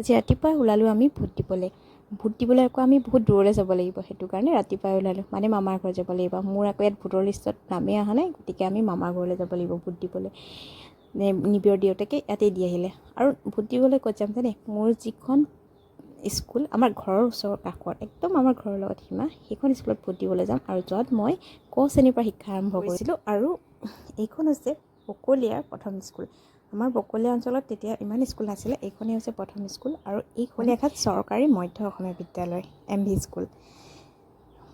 আজি ৰাতিপুৱাই ওলালোঁ আমি ভোট দিবলৈ। ভোট দিবলৈ আকৌ আমি বহুত দূৰলৈ যাব লাগিব সেইটো কাৰণে ৰাতিপুৱাই ওলালোঁ। মানে মামাৰ ঘৰ যাব লাগিব। মোৰ আকৌ ইয়াত ভোটৰ লিষ্টত নামেই অহা নাই গতিকে আমি মামাৰ ঘৰলৈ যাব লাগিব ভোট দিবলৈ। নিবিড়ৰ দেউতাকে ইয়াতেই দি আহিলে। আৰু ভোট দিবলৈ ক'ত যাম জানে? মোৰ যিখন স্কুল আমাৰ ঘৰৰ ওচৰৰ কাষৰ একদম আমাৰ ঘৰৰ লগত সীমা সেইখন স্কুলত ভোট দিবলৈ যাম আৰু য'ত মই ক শ্ৰেণীৰ পৰা শিক্ষা আৰম্ভ কৰিছিলোঁ। আৰু এইখন হৈছে বকলীয়াৰ প্ৰথম স্কুল। আমাৰ বকলীয়া অঞ্চলত তেতিয়া ইমান স্কুল নাছিলে এইখনেই হৈছে প্ৰথম স্কুল আৰু এই কলীয়াঘাট চৰকাৰী মধ্য অসমীয়া বিদ্যালয় এম ভি স্কুল।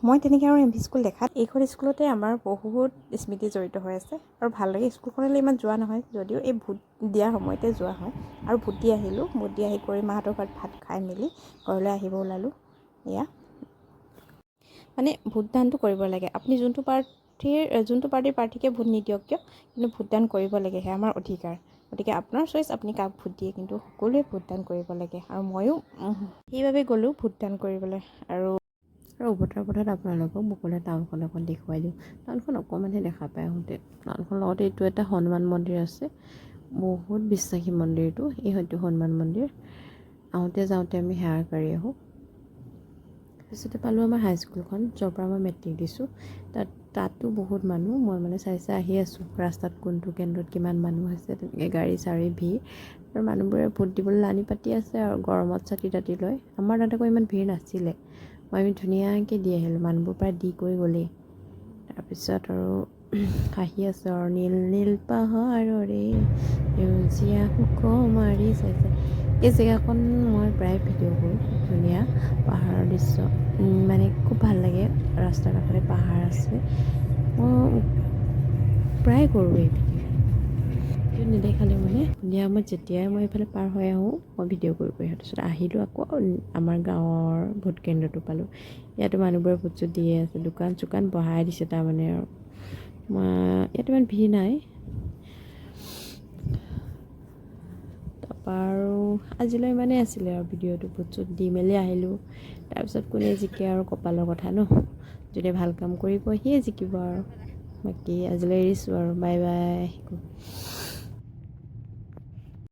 মই তেনেকৈ আৰু এম ভি স্কুল দেখাত এইখন স্কুলতে আমাৰ বহুত স্মৃতি জড়িত হৈ আছে আৰু ভাল লাগে। স্কুলখনলৈ ইমান যোৱা নহয় যদিও এই ভোট দিয়াৰ সময়তে যোৱা হয় আৰু ভোট দি আহিলোঁ। ভোট দি আহি কৰি মাহঁতৰ ঘৰত ভাত খাই মেলি ঘৰলৈ আহিব ওলালোঁ। এয়া। মানে ভোটদানটো কৰিব লাগে। আপুনি যোনটো প্ৰাৰ্থীৰ যোনটো পাৰ্টীৰ প্ৰাৰ্থীকে ভোট নিদিয়ক কিয়? কিন্তু ভোটদান কৰিব লাগে সেয়া আমাৰ অধিকাৰ। গতিকে আপোনাৰ চইচ আপুনি কাক ভোট দিয়ে কিন্তু সকলোৱে ভোটদান কৰিব লাগে। আৰু ময়ো সেইবাবে গ'লোঁ ভোটদান কৰিবলৈ। আৰু আৰু উভতাৰ পথত আপোনালোকক বকলীয়া টাউনখন অকণ দেখুৱাই দিওঁ। টাউনখন অকণমানহে দেখা পায় আহোঁতে। টাউনখন লগতে এইটো এটা হনুমান মন্দিৰ আছে। বহুত বিশ্বাসী মন্দিৰটো। এই হয়তো হনুমান মন্দিৰ। আহোঁতে যাওঁতে আমি সেৱা কৰি আহোঁ। তাৰপিছতে পালোঁ আমাৰ হাইস্কুলখন য'ৰ পৰা মই মেট্ৰিক দিছোঁ। তাত তাতো বহুত মানুহ মই মানে চাই চাই আহি আছোঁ ৰাস্তাত কোনটো কেন্দ্ৰত কিমান মানুহ আছে তেনেকৈ গাড়ী চাড়ী ভিৰ। আৰু মানুহবোৰে ভোট দিবলৈ লানি পাতি আছে আৰু গৰমত ছাতি তাতি লৈ আমাৰ তাত আকৌ ইমান ভিৰ নাছিলে। মই আমি ধুনীয়াকৈ দি আহিলোঁ মানুহবোৰ প্ৰায় দি কৰি গ'লেই। তাৰপিছত আৰু আহি আছোঁ নীল নীল পাহাৰৰে সেউজীয়া সুকুমাৰী চাই চাই এই জেগাখন মই প্ৰায় ভিডিঅ' কৰোঁ, ধুনীয়া পাহাৰৰ দৃশ্য। মানে খুব ভালো লাগে, ৰাস্তাৰ কাষতে পাহাৰ আছে। মই প্ৰায় কৰোঁ এই ভিডিঅ' নেদেখালে মানে সন্ধিয়া সময়ত যেতিয়াই মই এইফালে পাৰ হৈ আহোঁ, মই ভিডিঅ' কৰি কৰি আহোঁ তাৰপিছত আহিলোঁ আকৌ আমাৰ গাঁৱৰ ভোট কেন্দ্ৰটো পালোঁ। ইয়াতো মানুহবোৰে ভোট চোট দিয়ে আছে দোকান চোকান বহাই দিছে তাৰমানে আৰু। ইয়াত ইমান ভিৰ নাই। তাৰপৰা আৰু আজিলৈ ইমানেই আছিলে আৰু ভিডিঅ'টো ভোট চোট দি মেলি আহিলোঁ। তাৰপিছত কোনে জিকে আৰু কপালৰ কথা ন? যদি ভাল কাম কৰিব সিয়ে জিকিব আৰু। বাকী আজিলৈ এৰিছোঁ আৰু বাই বাই।